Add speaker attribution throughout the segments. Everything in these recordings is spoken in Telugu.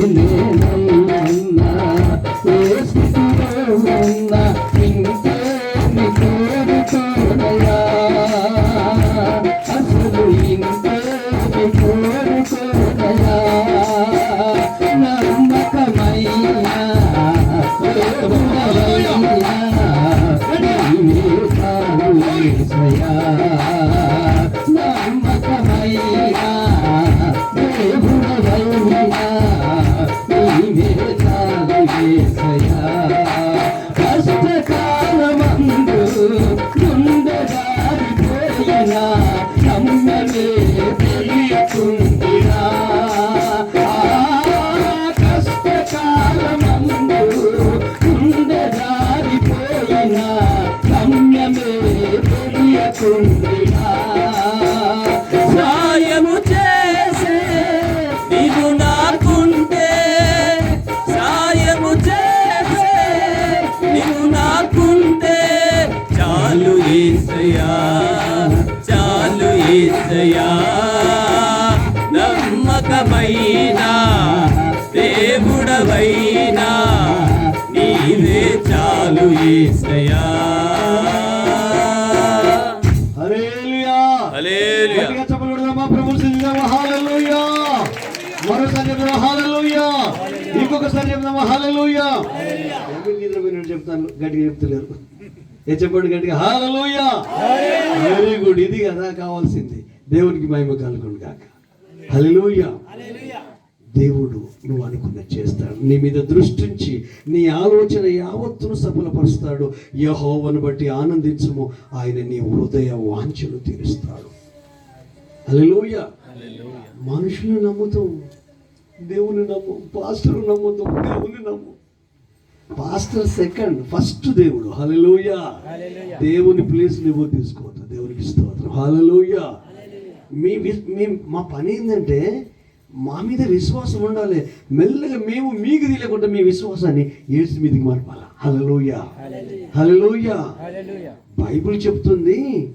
Speaker 1: 내 Yeah. చాలు
Speaker 2: ఏసయ్యా చాలు ఏసయ్యా నమ్మకమైన దేవుడవైనా నీవే చాలు
Speaker 3: హల్లెలూయా. మరోసారి చెప్దామా హల్లెలూయా. ఇంకొకసారి నిద్ర పోయినట్టు చెప్తాను గట్టిగా చెప్తలేరు. ఏ చెప్పండి గట్టిగా హల్లెలూయా! వెరీ గుడ్ ఇది కదా కావాల్సింది. దేవునికి మహిమ కలుగును గాక. హల్లెలూయా! దేవుడు నువ్వు అనుకున్న చేస్తాడు. నీ మీద దృష్టించి నీ ఆలోచన యావత్తును సఫలపరుస్తాడు. యహోవను బట్టి ఆనందించము. ఆయన నీ హృదయ వాంఛను తీరుస్తాడు. హల్లెలూయా! మనుషులు నమ్ముతాం. దేవుని నమ్ము పాస్టర్ నమ్ముతాం. దేవుని నమ్ము పాస్టర్ సెకండ్ ఫస్ట్ దేవుడు. హల్లెలూయా. దేవుని ప్లేస్ నువ్వు తీసుకోవద్దు. దేవునికి స్తోత్రం. హల్లెలూయా. మీ మీ మా పని ఏంటంటే మా మీద విశ్వాసం ఉండాలి. మెల్లగా మేము మీకు తెలియకుండా మీ విశ్వాసాన్ని ఏసు మీదకి మార్పాల? హల్లెలూయా. హల్లెలూయా. బైబిల్ చెప్తుంది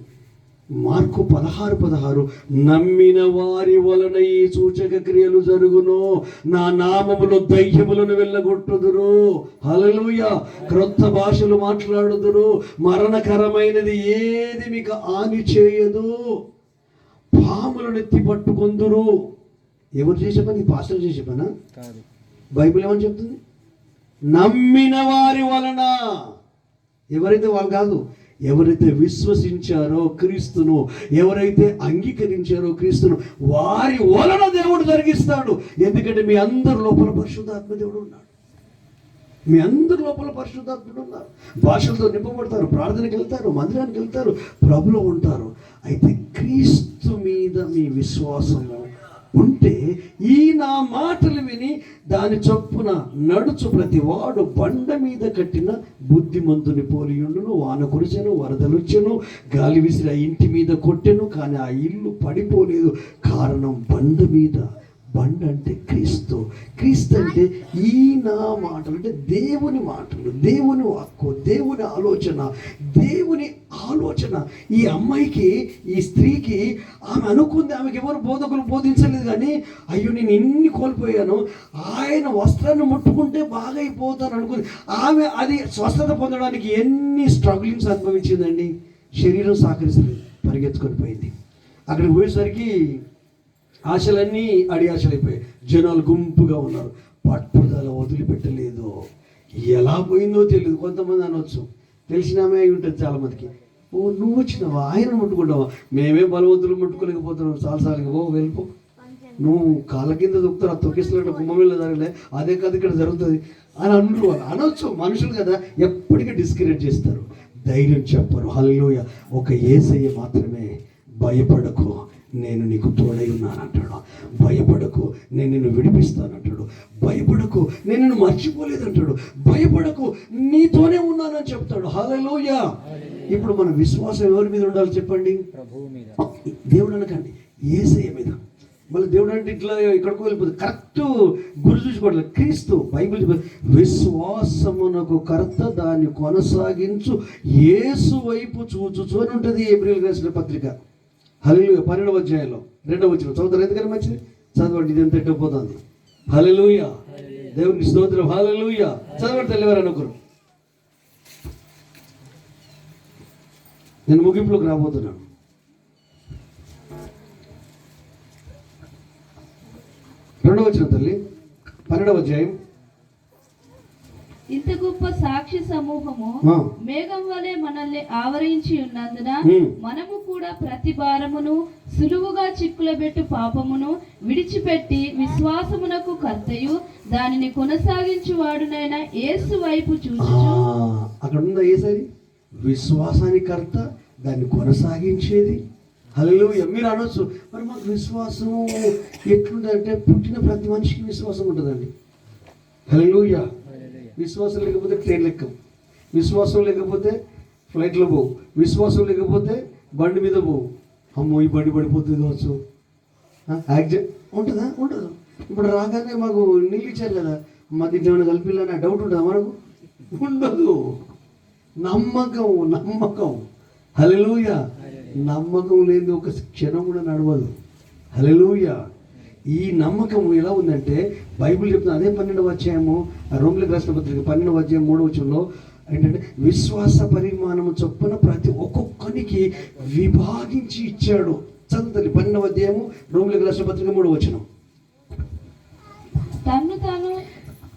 Speaker 3: మార్కు పదహారు పదహారు నమ్మిన వారి వలన ఈ సూచక క్రియలు జరుగును. నా నామములో దయ్యములను వెళ్ళగొట్టుదురు. హల్లెలూయ. క్రొత్త భాషలు మాట్లాడుదురు. మరణకరమైనది ఏది మీకు హాని చేయదు. పాములను ఎత్తి పట్టుకొందురు. ఎవరు చేసే పని? పాస్టర్ చేసే పనా? బైబిల్ ఏమని చెప్తుంది? నమ్మిన వారి వలన. ఎవరైతే వాళ్ళు కాదు ఎవరైతే విశ్వసించారో క్రీస్తును ఎవరైతే అంగీకరించారో క్రీస్తును వారి వలన దేవుడు జరిగిస్తాడు. ఎందుకంటే మీ అందరి లోపల పరిశుద్ధాత్మ దేవుడు ఉన్నాడు. మీ అందరి లోపల పరిశుద్ధాత్ముడు ఉన్నారు భాషలతో నింపబడతారు ప్రార్థనకి వెళ్తారు మందిరానికి వెళ్తారు ప్రభులో ఉంటారు. అయితే క్రీస్తు మీద మీ విశ్వాసము ఉంటే ఈ నా మాటలు విని దాని చొప్పున నడుచు ప్రతివాడు బండ మీద కట్టిన బుద్ధిమంతుని పోలియుండును వాన కురిచెను వరదలుచ్చెను గాలి విసిరి ఆ ఇంటి మీద కొట్టెను కానీ ఆ ఇల్లు పడిపోలేదు. కారణం బండ మీద బండ అంటే క్రీస్తు. క్రీస్తు అంటే ఈ నా మాటలు అంటే దేవుని మాటలు దేవుని వాక్కు దేవుని ఆలోచన దేవుని ఆలోచన. ఈ అమ్మాయికి ఈ స్త్రీకి ఆమె అనుకుంది ఆమెకి ఎవరు బోధకులు బోధించలేదు కానీ అయ్యో నేను ఇన్ని కోల్పోయాను ఆయన వస్త్రాన్ని ముట్టుకుంటే బాగా అయిపోతాను అనుకుంది. ఆమె అది స్వస్థత పొందడానికి ఎన్ని స్ట్రగులింగ్స్ అనుభవించిందండి? శరీరం సహకరిస్తుంది పరిగెత్తుకొని పోయింది. అక్కడికి పోయేసరికి ఆశలన్నీ అడి ఆశలు అయిపోయాయి జనాలు గుంపుగా ఉన్నారు. పట్టుదల వదిలిపెట్టలేదు. ఎలా పోయిందో తెలియదు కొంతమంది అనొచ్చు. తెలిసినామే అయి ఉంటుంది చాలా మందికి ఓ నువ్వు వచ్చినావా? ఆయన ముట్టుకుంటావా? మేమే బలవంతులు ముట్టుకోలేకపోతున్నాం. చాలాసార్లు ఓ వెళ్ళిపో. నువ్వు కాళ్ళ కింద దొక్కుతారు తొక్కిస్తున్నట్టు కుంభమేళ జరగలే. అదే కదా ఇక్కడ జరుగుతుంది. అని అంటారు అనొచ్చు. మనుషులు కదా ఎప్పటికీ డిస్కరేజ్ చేస్తారు. ధైర్యం చెప్పరు. హల్లోయ ఒక ఏసయ్య మాత్రమే భయపడకు. నేను నీకు తోడై ఉన్నానంటాడు. భయపడకు నేను నిన్ను విడిపిస్తానంటాడు. భయపడకు నేను నిన్ను మర్చిపోలేదంటాడు. భయపడకు నీతోనే ఉన్నానని చెప్తాడు. హలోయ ఇప్పుడు మన విశ్వాసం ఎవరి మీద ఉండాలి చెప్పండి? దేవుడు అనకండి. ఏసయ్య మీద. మళ్ళీ దేవుడు అంటే ఇట్లా ఎక్కడికో వెళ్ళిపోతుంది కరెక్ట్ గురి చూసుకోవట్లేదు క్రీస్తు బైబిల్ విశ్వాసమునకు కర్త దాన్ని కొనసాగించు యేసు వైపు చూచుచు అని ఉంటుంది ఏప్రిల్ రాసిన పత్రిక. హల్లెలూయా. పన్నెండవ అధ్యాయంలో రెండవ వచ్చిన చదువుతారు? ఎందుకని మంచిది చదవండి ఇది ఎంత ఎట్టపోతుంది హల్లెలూయా. దేవునికి స్తోత్రం. హాలూయ చదవండి తెలివారని ఒకరు నేను ముగింపులోకి రాబోతున్నాను. రెండవ వచ్చిన తల్లి. పన్నెండవ అధ్యాయం
Speaker 4: ఇంత గొప్ప సాక్షి సమూహము. మేఘం వలె మనల్ని ఆవరించి ఉన్నందున. మనము కూడా ప్రతి భారమును సులువుగా చిక్కులబెట్టు పాపమును విడిచిపెట్టి విశ్వాసమునకు కర్తయు. దానిని కొనసాగించువాడునైన యేసు వైపు చూచుచు.
Speaker 3: అక్కడ ఉందా ఏసరి విశ్వాసానికి కర్త దాన్ని కొనసాగించేది. హలో మీరు అనొచ్చు. మరి మాకు విశ్వాసం ఎట్లుందంటే పుట్టిన ప్రతి మనిషికి విశ్వాసం ఉంటుందండి. హలోయ విశ్వాసం లేకపోతే ట్రైన్ లెక్కం విశ్వాసం లేకపోతే ఫ్లైట్లో పోవు. విశ్వాసం లేకపోతే బండి మీద పోవు. అమ్మో ఈ బండి పడిపోతుంది కావచ్చు. యాక్సిడెంట్ ఉంటుందా? ఉండదు. ఇప్పుడు రాగానే మాకు నీళ్ళు ఇచ్చారు కదా. మా దీంట్లో ఏమైనా డౌట్ ఉంటుందా మనకు? ఉండదు. నమ్మకం నమ్మకం. హలెలుయ నమ్మకం లేని ఒక క్షణం కూడా నడవదు. హలెలూయ ఈ నమ్మకం ఎలా ఉందంటే బైబిల్ చెప్తున్న అదే పన్నెండవ అధ్యాయము ఆ రోమిలకు రాసిన పత్రిక పన్నెండవ అధ్యాయం మూడవ వచనంలో ఏంటంటే విశ్వాస పరిమాణము చొప్పున ప్రతి ఒక్కొక్కరికి విభాగించి ఇచ్చాడు. చదువుతుంది పన్నెండవ అధ్యాయము రోమిలకు రాసిన పత్రిక మూడవ వచనం.
Speaker 4: తను తాను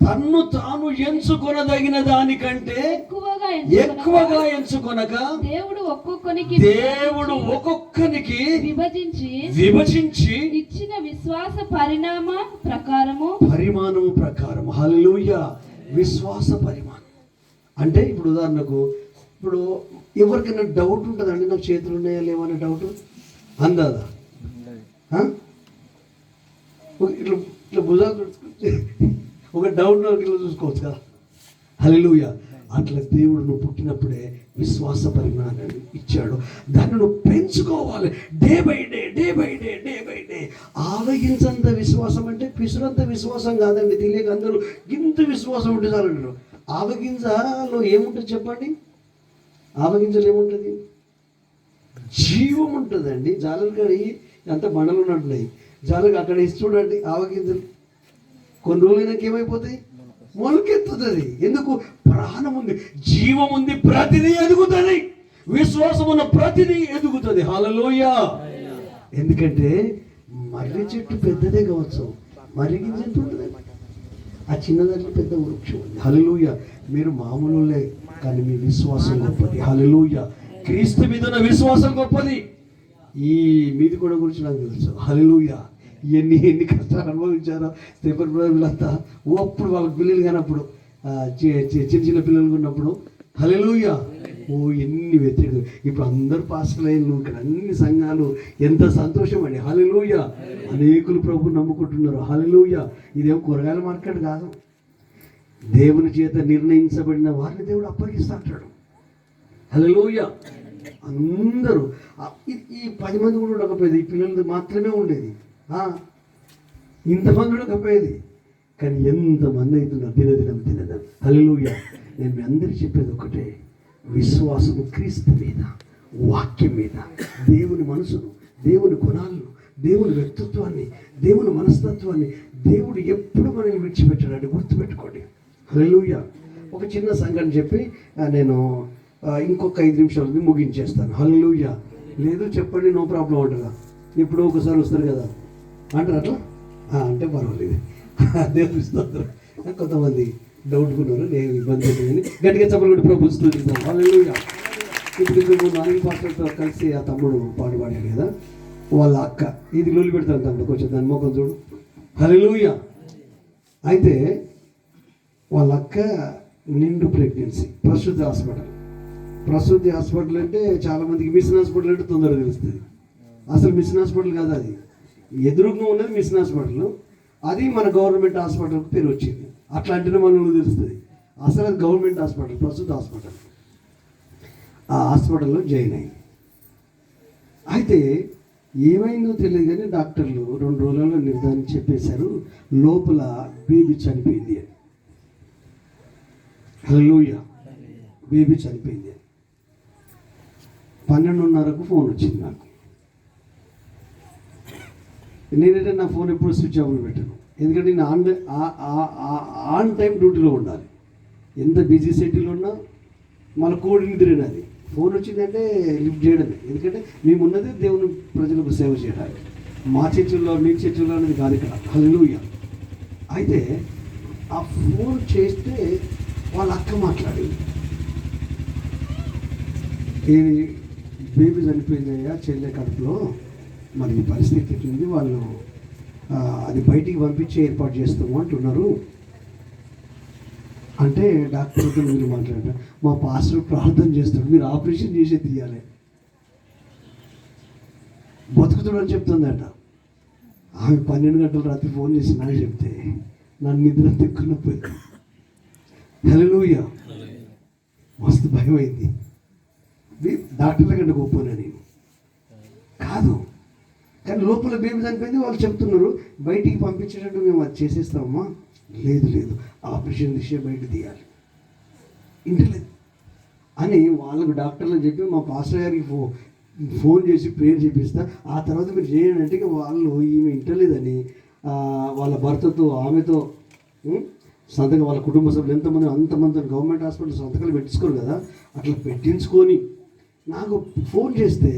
Speaker 3: తన్ను తాను ఎంచుకొనదగిన దానికంటే
Speaker 4: ఎక్కువగా
Speaker 3: ఎక్కువగా
Speaker 4: ఎంచుకొనక దేవుడు ఒక్కొక్కనికి
Speaker 3: దేవుడు ఒక్కొక్కనికి
Speaker 4: విభజించి
Speaker 3: విభజించి
Speaker 4: ఇచ్చిన విశ్వాస పరిణామ ప్రకారము
Speaker 3: పరిమాణము ప్రకారం. హల్లెలూయ. విశ్వాస పరిమాణం. అంటే ఇప్పుడు ఉదాహరణకు ఇప్పుడు ఎవరికైనా డౌట్ ఉంటుందండి నాకు చేతులు ఉన్నాయా లేవనే డౌట్ అందాదా? ఇట్లా ఇట్లా భుజాలు ఒక డౌట్ ఇట్లా చూసుకోవచ్చు కదా. హల్లెలూయ. అట్లా దేవుడు నువ్వు పుట్టినప్పుడే విశ్వాస పరిమాణాన్ని ఇచ్చాడు. దాన్ని నువ్వు పెంచుకోవాలి. Day by day day by day day by day. ఆవగించంత విశ్వాసం అంటే పిసురంత విశ్వాసం కాదండి. తెలియక అందరూ ఇంత విశ్వాసం ఉంటే చాలు ఆవగింజలో ఏముంటుంది చెప్పండి? ఆవగింజలు ఏముంటుంది? జీవం ఉంటుందండి. జాలలు కానీ అంత బండలు ఉన్నట్టున్నాయి. జాలకు అక్కడ ఇచ్చి చూడండి ఆవగింజలు. కొన్ని రోజులకి ఏమైపోతాయి? మొలకెత్తుతుంది. ఎందుకు? ప్రాణం ఉంది జీవం ఉంది ప్రతిదీ ఎదుగుతుంది. విశ్వాసం ఉన్న ప్రతిదీ ఎదుగుతుంది. హలలోయ ఎందుకంటే మర్రి చెట్టు పెద్దదే కావచ్చు. మర్రి చెట్టు ఉంటుంది. ఆ చిన్న పెద్ద వృక్షం ఉంది. హలలుయ మీరు మామూలులే కానీ మీ విశ్వాసం గొప్పది. హలలుయ క్రీస్తు మీద ఉన్న విశ్వాసం గొప్పది. ఈ మీది కూడా గురించి నాకు తెలుసు. హలలుయా ఎన్ని ఎన్ని కష్టాలు అనుభవించారో స్టెఫన్ బ్రదర్లంతా ఓ అప్పుడు వాళ్ళ పిల్లలు కానప్పుడు చి- చిన్న చిన్న పిల్లలు ఉన్నప్పుడు హలలుయ ఓ ఎన్ని వ్యతిరేకం ఇప్పుడు అందరు పాస్టర్లైన్లు ఇక్కడ అన్ని సంఘాలు ఎంత సంతోషం అండి. హలలుయ అనేకులు ప్రభు నమ్ముకుంటున్నారు. హలలుయ ఇదేం కూరగాయల మార్కెట్ కాదు. దేవుని చేత నిర్ణయించబడిన వారిని దేవుడు అప్పగిస్తాడు హలోయ అందరూ. ఈ- ఈ పది మంది కూడా ఉండకపోయేది. ఈ పిల్లలది మాత్రమే ఉండేది. ఆ, ఇంతమంది ఉండకపోయేది కానీ ఎంతమంది అవుతున్నారు దినదినం దినదినం? హలోయ నేను మీ అందరికీ చెప్పేది ఒకటే. విశ్వాసము క్రీస్తు మీద వాక్యం మీద దేవుని మనసును దేవుని గుణాలను దేవుని వ్యక్తిత్వాన్ని దేవుని మనస్తత్వాన్ని దేవుడు ఎప్పుడు మనల్ని విడిచిపెట్టాడని గుర్తుపెట్టుకోండి. హల్లెలూయ. ఒక చిన్న సంఘటన చెప్పి నేను ఇంకొక ఐదు నిమిషాలు ముగించేస్తాను. హల్లెలూయ. లేదు చెప్పండి నో ప్రాబ్లం ఉంటుందా ఎప్పుడో ఒకసారి వస్తారు కదా. అంటారు అట్లా అంటే పర్వాలేదు. దేవుని స్తోత్రం కొంతమంది డౌట్కున్నారు నేను ఇబ్బంది అవుతుందని గట్టిగా చెప్పలు కూడా ప్రభు స్థుతిస్తాను ఇప్పుడు ఇప్పుడు నాలుగు పాటలతో కలిసి ఆ తమ్ముడు పాడు పాడాడు కదా? వాళ్ళ అక్క. ఇది లొల్లి పెడతాను తమ్ముడు. కొంచెం దాని మొక్కలు చూడు. హల్లెలూయ. అయితే వాళ్ళ అక్క నిండు ప్రెగ్నెన్సీ. ప్రసూతి హాస్పిటల్. ప్రసూతి హాస్పిటల్ అంటే చాలామందికి మిషన్ హాస్పిటల్ అంటే తొందరగా తెలుస్తుంది. అసలు మిషన్ హాస్పిటల్ కాదు అది. ఎదురుగా ఉన్నది మిషన్ హాస్పిటల్. అది మన గవర్నమెంట్ హాస్పిటల్కి పేరు వచ్చింది. అట్లాంటినే మనకు తెలుస్తుంది. అసలు అది గవర్నమెంట్ హాస్పిటల్ ప్రస్తుత హాస్పిటల్. ఆ హాస్పిటల్లో జాయిన్ అయింది అయితే ఏమైందో తెలియదు కానీ డాక్టర్లు రెండు రోజులలో నిర్ధారణ చెప్పేశారు లోపల బేబీ చనిపోయింది అని. హలోయ బేబీ చనిపోయింది అని. పన్నెండున్నరకు ఫోన్ వచ్చింది నాకు. నేనంటే నా ఫోన్ ఎప్పుడు స్విచ్ ఆఫ్లో పెట్టాను. ఎందుకంటే నేను ఆన్ ఆన్ టైం డ్యూటీలో ఉండాలి. ఎంత బిజీ షెడ్యూల్ ఉన్నా మళ్ళీ కోడి నిద్రనది ఫోన్ వచ్చిందంటే లిఫ్ట్ చేయడమే. ఎందుకంటే మేము ఉన్నది దేవుని ప్రజలకు సేవ చేయడానికి. మా చర్చిల్లో మీ చర్చిల్లో అనేది కాదు ఇక్కడ. హల్లుయ అయితే ఆ ఫోన్ చేస్తే వాళ్ళ అక్క మాట్లాడింది. ఏది? బేబీ చనిపోయిందయ్యా చెల్లె కడుపులో? మరి పరిస్థితి ఎట్లుంది? వాళ్ళు అది బయటికి పంపించి ఏర్పాటు చేస్తాము అంటున్నారు. అంటే డాక్టర్తో మీరు మాట్లాడారు? మా పాస్టర్ ప్రార్థన చేస్తాడు. మీరు ఆపరేషన్ చేసే తీయాలి. బతుకుతాడు అని చెప్తుందట. ఆమె పన్నెండు గంటల రాత్రి ఫోన్ చేసి నాకు చెప్తే నన్ను నిద్ర తెక్కున్న పోయింది హలోయ మస్తు భయం అయింది డాక్టర్ల కంటే గొప్పనా నేను? కానీ లోపల బేబీ చనిపోయింది వాళ్ళు చెప్తున్నారు బయటికి పంపించేటట్టు మేము అది చేసేస్తామమ్మా. లేదు లేదు. ఆపరేషన్ విషయం బయట తీయాలి. ఇంటలేదు అని వాళ్ళకు డాక్టర్లు చెప్పి మా పాస్టర్ గారికి ఫో ఫోన్ చేసి ప్రేయర్ చేపిస్తా ఆ తర్వాత మీరు చేయండి అంటే వాళ్ళు ఈమె ఇంటలేదని వాళ్ళ భర్తతో ఆమెతో సంతకం వాళ్ళ కుటుంబ సభ్యులు ఎంతమంది అంతమంది గవర్నమెంట్ హాస్పిటల్ సంతకాలు పెట్టించుకోరు కదా అట్లా పెట్టించుకొని నాకు ఫోన్ చేస్తే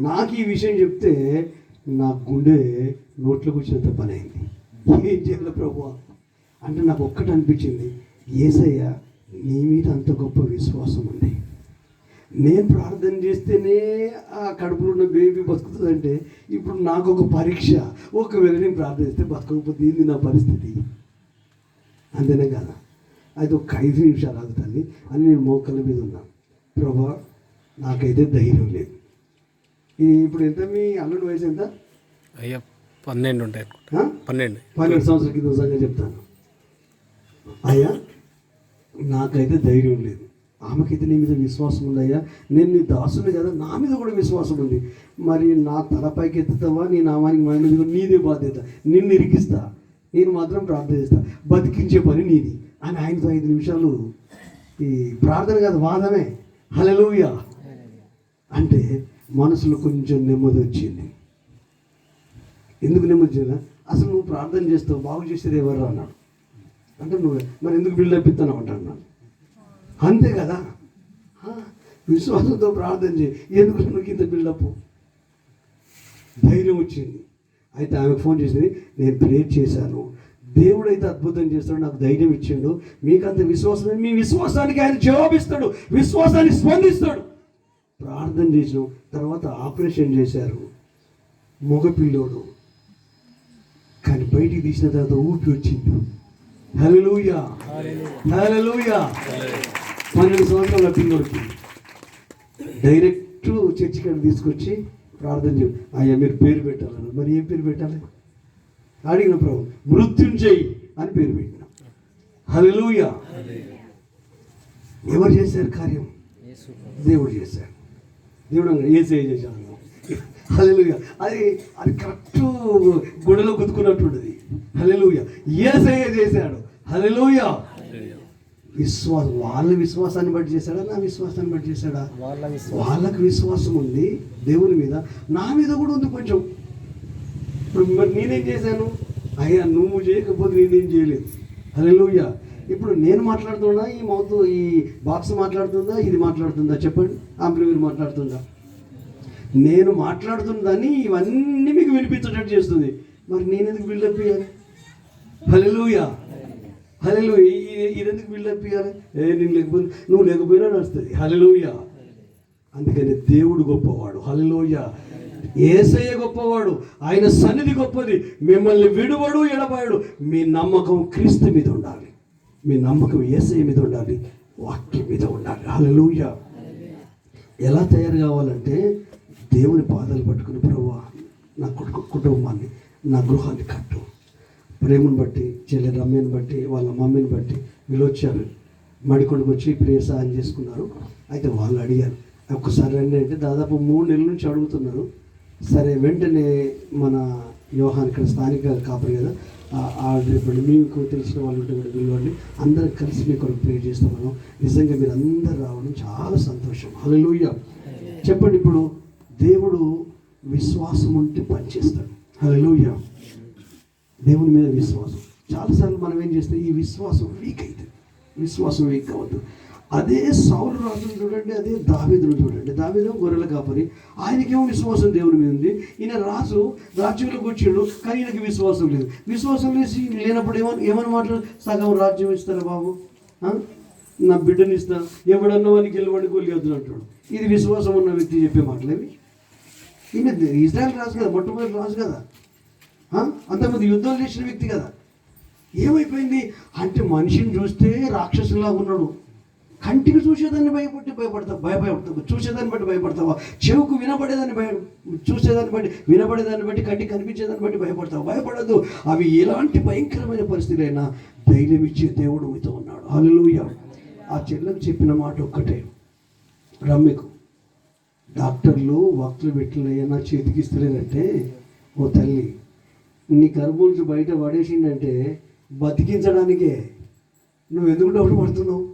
Speaker 3: నాకు ఈ విషయం చెప్తే నా గుండె నోట్లో కూర్చున్నంత పని అయింది ఏం చేయాలి ప్రభు? అంటే నాకు ఒక్కటి అనిపించింది. ఏసయ్య నీ మీద అంత గొప్ప విశ్వాసం ఉంది. నేను ప్రార్థన చేస్తేనే ఆ కడుపులో ఉన్న బేబీ బతుకుతుందంటే ఇప్పుడు నాకు ఒక పరీక్ష. ఒకవేళ నేను ప్రార్థన చేస్తే బతకకపోతే ఏంది నా పరిస్థితి? అంతేనే కదా? అయితే ఒక ఐదు నిమిషాలు ఆగుతుంది అని నేను మోకల మీద ఉన్నాను ప్రభా నాకైతే ధైర్యం లేదు. ఇప్పుడు ఎంత మీ అల్లుడి వయసు ఎంత?
Speaker 5: అయ్యా పన్నెండు ఉంటాయి? పన్నెండు.
Speaker 3: పన్నెండు సంవత్సరాల కింద సంగతి చెప్తాను. అయ్యా నాకైతే ధైర్యం లేదు. ఆమెకైతే నీ మీద విశ్వాసం ఉందయ్యా నేను నీ దాసుని కదా నా మీద కూడా విశ్వాసం ఉంది. మరి నా తలపైకి ఎత్తుతావా? నీ నామానికి మన మీద నీదే బాధ్యత. నిన్ను ఇరికిస్తా. నేను మాత్రం ప్రార్థన చేస్తా. బతికించే పని నీది అని ఆయనతో ఐదు నిమిషాలు ఈ ప్రార్థన కాదు వాదమే. హలలుయా అంటే మనసులో కొంచెం నెమ్మది వచ్చింది. ఎందుకు నెమ్మది చేయదా అసలు నువ్వు ప్రార్థన చేస్తావు బాగు చేసేది ఎవరు అన్నాడు. అంటే నువ్వు మరి ఎందుకు బిల్డప్ ఇస్తాను అంటాను అంతే కదా? విశ్వాసంతో ప్రార్థన చేయి. ఎందుకు నువ్వు ఇంత బిల్డప్? ధైర్యం వచ్చింది. అయితే ఆమెకు ఫోన్ చేసింది నేను ప్రేర్ చేశాను. దేవుడు అయితే అద్భుతం చేస్తాడు నాకు ధైర్యం ఇచ్చిండు. మీకు అంత విశ్వాసం మీ విశ్వాసానికి ఆయన జవాబిస్తాడు. విశ్వాసాన్ని స్పందిస్తాడు. ప్రార్థన చేసిన. తర్వాత ఆపరేషన్ చేశారు. మగపిల్లోడు. కానీ బయటికి తీసిన తర్వాత ఊపి వచ్చింది. పన్నెండు సంవత్సరాల పిల్లోడికి. డైరెక్ట్ చర్చి కాడ తీసుకొచ్చి ప్రార్థన చేయ అయ్యా మీరు పేరు పెట్టాలన్నారు మరి ఏం పేరు పెట్టాలి? అడిగిన ప్రభు మృత్యుంజయ్ అని పేరు పెట్టిన. హల్లెలూయా. ఎవరు చేశారు కార్యం? దేవుడు చేశాడు. దేవుడు ఏసే చేశాడు? హల్లెలూయా. అది అది కరెక్ట్ గుడిలో గుద్దుకున్నటువంటిది హల్లెలూయా. ఏసయ్య చేశాడు? హల్లెలూయా. విశ్వాసం వాళ్ళ విశ్వాసాన్ని బట్టి చేశాడా? నా విశ్వాసాన్ని బట్టి చేశాడా? వాళ్ళకి విశ్వాసం ఉంది దేవుని మీద. నా మీద కూడా ఉంది కొంచెం. ఇప్పుడు మరి నేనేం చేశాను? అయ్యా నువ్వు చేయకపోతే నేనేం చేయలేదు. హల్లెలూయా. ఇప్పుడు నేను మాట్లాడుతున్నా ఈ మౌత్ ఈ బాక్స్ మాట్లాడుతుందా ఇది మాట్లాడుతుందా? చెప్పండి. ఆంప్లిఫైర్ మాట్లాడుతుందా? నేను మాట్లాడుతుందని ఇవన్నీ మీకు వినిపించేటట్టు చేస్తుంది. మరి నేను ఎందుకు బిల్డప్ ఇవ్వాలి హల్లెలూయా ఇది ఇదెందుకు బిల్డప్ ఇవ్వాలి ఏ నేను లేకపోయినా నువ్వు లేకపోయినా నడుస్తుంది. హలెలుయా అందుకని దేవుడు గొప్పవాడు. హల్లెలూయ ఏసయ్య గొప్పవాడు. ఆయన సన్నిధి గొప్పది. మిమ్మల్ని విడువడు ఎడబాయడు. మీ నమ్మకం క్రీస్తు మీద ఉండాలి. మీ నమ్మకం ఏసీ మీద ఉండాలి వాక్యం మీద ఉండాలి. హలలుయ ఎలా తయారు కావాలంటే దేవుని పాదాలు పట్టుకుని ప్రభు నా కుటు- కుటుంబాన్ని నా గృహాన్ని కట్టు. ప్రేమను బట్టి చెల్లి రమ్యని బట్టి వాళ్ళ మమ్మీని బట్టి వీళ్ళు వచ్చారు. మడికొండకు వచ్చి ప్రియ సహాయం చేసుకున్నారు. అయితే వాళ్ళు అడిగారు ఒక్కసారి రండి అంటే దాదాపు మూడు నెలల నుంచి అడుగుతున్నారు. సరే వెంటనే మన యోహాన్ ఇక్కడ స్థానిక కాపరి కదా. ఆ- ఆ రేపటి మీకు తెలిసిన వాళ్ళు ఉంటే కూడా పిలవండి. అందరం కలిసి మీ కొరకు ప్రే చేస్తామను నిజంగా మీరు అందరు రావడం చాలా సంతోషం. హల్లెలూయా చెప్పండి ఇప్పుడు దేవుడు విశ్వాసం ఉంటే పనిచేస్తాడు హల్లెలూయా దేవుని మీద విశ్వాసం. చాలాసార్లు మనం ఏం చేస్తాం? ఈ విశ్వాసం వీక్ అవుతుంది విశ్వాసం వీక్ అవ్వద్దు. అదే సౌలు రాజును చూడండి అదే దావీదును చూడండి. దావీదు గొర్రెల కాపరి. ఆయనకేమో విశ్వాసం దేవుని మీద ఉంది. ఈయన రాజు రాజ్యంలోకి వచ్చాడు కానీ ఈయనకి విశ్వాసం లేదు. విశ్వాసం లేసి లేనప్పుడు ఏమని ఏమని మాట్లాడు? సగం రాజ్యం ఇస్తారా బాబు? నా బిడ్డని ఇస్తా. ఎవడన్నా వాడిని గెలవడి గొలియొద్దు అంటాడు. ఇది విశ్వాసం ఉన్న వ్యక్తి చెప్పే మాటలేవి? ఈయన ఇజ్రాయల్ రాజు కదా మొట్టమొదటి రాజు కదా. ఆ? అంతకుముందు యుద్ధం చేసిన వ్యక్తి కదా. ఏమైపోయింది? అంటే మనిషిని చూస్తే రాక్షసులాగా ఉన్నాడు. కంటికి చూసేదాన్ని భయపట్టి భయపడతావు భయపడతావు. చూసేదాన్ని బట్టి భయపడతావా? చెవుకు వినబడేదాన్ని భయ చూసేదాన్ని బట్టి వినబడేదాన్ని బట్టి కంటికి కనిపించేదాన్ని బట్టి భయపడతావు. భయపడద్దు. అవి ఎలాంటి భయంకరమైన పరిస్థితులైనా ధైర్యం ఇచ్చే దేవుడు మీతో ఉన్నాడు. హల్లెలూయా. ఆ చెల్లెకు చెప్పిన మాట ఒక్కటే. రమ్యకు డాక్టర్లు వక్తులు పెట్టిన చేతికి ఇస్తలేదంటే ఓ తల్లి నీ గర్భంలోంచి బయట పడేసిందంటే బతికించడానికే నువ్వు ఎందుకు డబ్బులు పడుతున్నావు?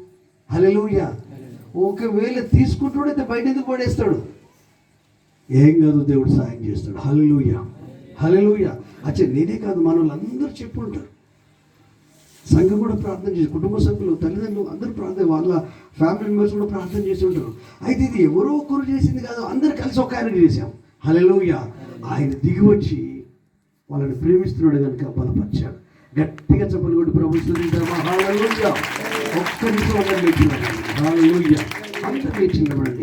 Speaker 3: హలెలూయ ఒకవేళ తీసుకుంటాడైతే బయట ఎందుకు పడేస్తాడు? ఏం కాదు దేవుడు సాయం చేస్తాడు. హలెలూయ హలెలూయ అచ్చా నేనే కాదు మనల్ని అందరూ చెప్పుంటారు సంఘం కూడా ప్రార్థన చేసి కుటుంబ సభ్యులు తల్లిదండ్రులు అందరూ ప్రార్థన వాళ్ళ ఫ్యామిలీ మెంబర్స్ కూడా ప్రార్థన చేసి ఉంటారు. అయితే ఇది ఎవరో ఒకరు చేసింది కాదు అందరు కలిసి ఒక ఆయన చేశాం. హలెలూయ ఆయన దిగి వచ్చి వాళ్ళని ప్రేమిస్తున్నాడు కనుక బలపరిచాడు. గట్టిగా చెప్పలు కొట్టి ప్రభుత్వం ఒక్క నిమిషం అందరు లేచినాడు హాలూయ